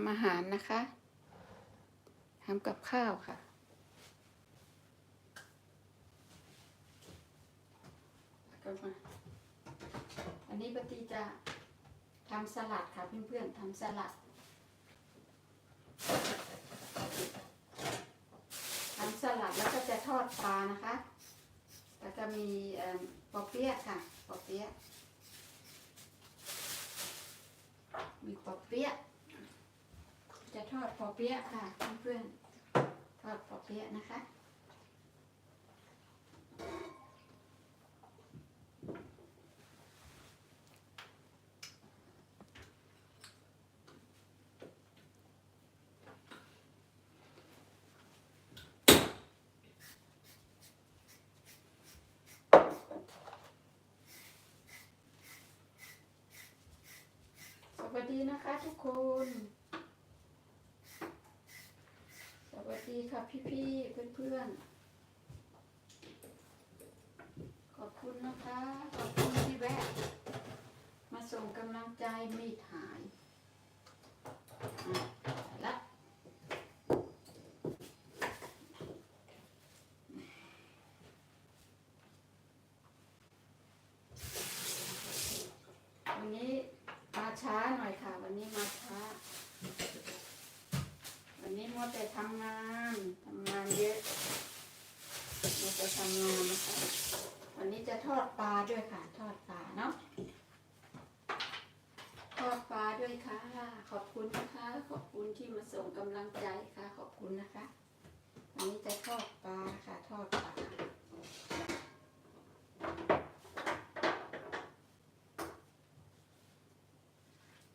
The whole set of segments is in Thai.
ำอาหารนะคะทำกับข้าวค่ะแล้วก็มาอันนี้ปฏิจะทำสลัดค่ะเพื่อนๆทำสลัดทำสลัดแล้วก็จะทอดปลานะคะ แล้วก็มีอ่อปอเปี๊ยะค่ะปอเปี๊ยะมีปอเปี๊ยะ ทอดปอเปี๊ยะค่ะเพื่อนๆทอดปอเปี๊ยะนะคะสวัสดีนะคะทุกคน สวัส ดีค่ะพี่ๆเพื่อนๆขอบคุณนะคะ ขอบคุณที่แวะ มาส่งกำลังใจมีดหายละวันนี้มาช้าหน่อยค่ะ วันนี้มาช้า วันนี้มัวแต่ทำงาน ทำงานเยอะมัวแต่ทำงานนะคะ วันนี้จะทอดปลาด้วยค่ะ ทอดปลาเนาะ ทอดปลาด้วยค่ะ ขอบคุณนะคะ ขอบคุณที่มาส่งกำลังใจค่ะ ขอบคุณนะคะ วันนี้จะทอดปลาค่ะ ทอดปลา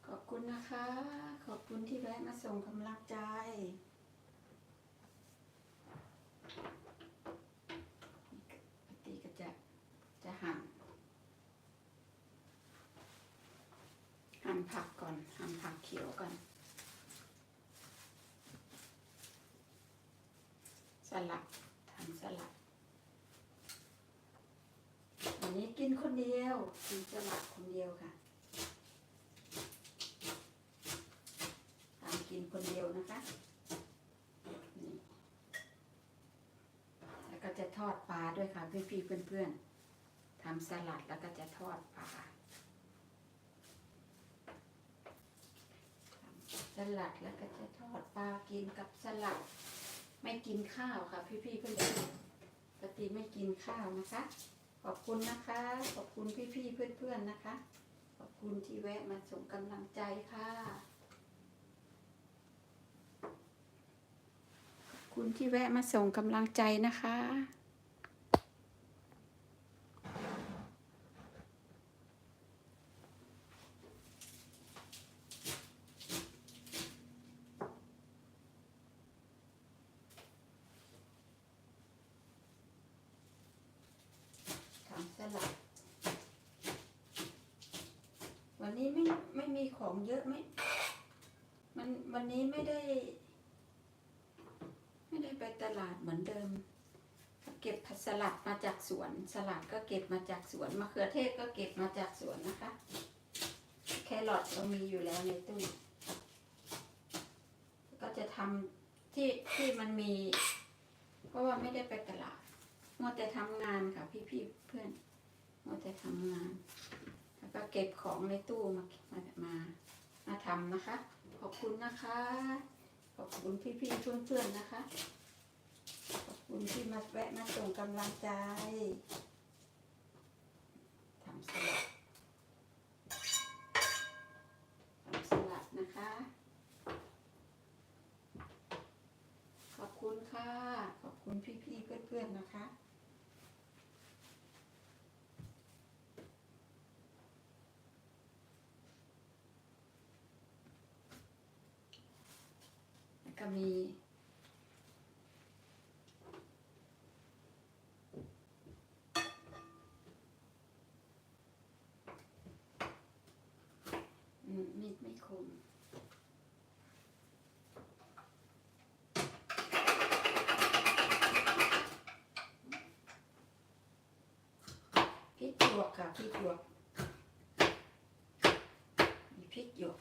ขอบคุณนะคะ ขอบคุณที่แวะมาส่งกำลังใจ ปกติก็จะจะหั่น หั่น ผักก่อนหั่นผักเขียวก่อนสลัดทำสลัดวันนี้กินคนเดียวกินสลัดคนเดียวค่ะทำกินคนเดียวนะคะนี่แล้วก็จะทอดปลาด้วยค่ะพี่ๆเพื่อนๆทำสลัดแล้วก็จะทอดปลาทำส ลัดแล้วก็จะทอดปลากินกับสลัด ไม่กินข้าวค่ะ พี่ๆเพื่อนๆปกติไม่กินข้าวนะคะ ขอบคุณนะคะ ขอบคุณพี่ๆเพื่อนๆนะคะ ขอบคุณที่แวะมาส่งกำลังใจค่ะคุณที่แวะมาส่งกำลังใจนะคะ ทำสลัด วันนี้ไม่ไม่มีของเยอะไหมมันวันนี้ไม่ได้ ไม่ได้ไปตลาดเหมือนเดิม เก็บผักสลัดมาจากสวน สลัดก็เก็บมาจากสวนมะเขือเทศก็เก็บมาจากสวนนะคะ แครอทเรามีอยู่แล้วในตู้ก็จะทำที่ที่มันมี เพราะว่าไม่ได้ไปตลาดมัวแต่ทำงานค่ะพี่พี่ๆเพื่อนมัวแต่ทำงาน เก็บของในตู้มามามามาทำนะคะ ขอบคุณนะคะ ขอบคุณพี่ๆเพื่อนๆนะคะ ขอบคุณที่มาแวะมาส่งกำลังใจทำสลัดทำสลัดนะคะ ขอบคุณค่ะ ขอบคุณพี่ๆเพื่อนๆนะคะ ก็มีมีดไม่คมพริกหยวกค่ะพริกหยวกมีพริกหยวก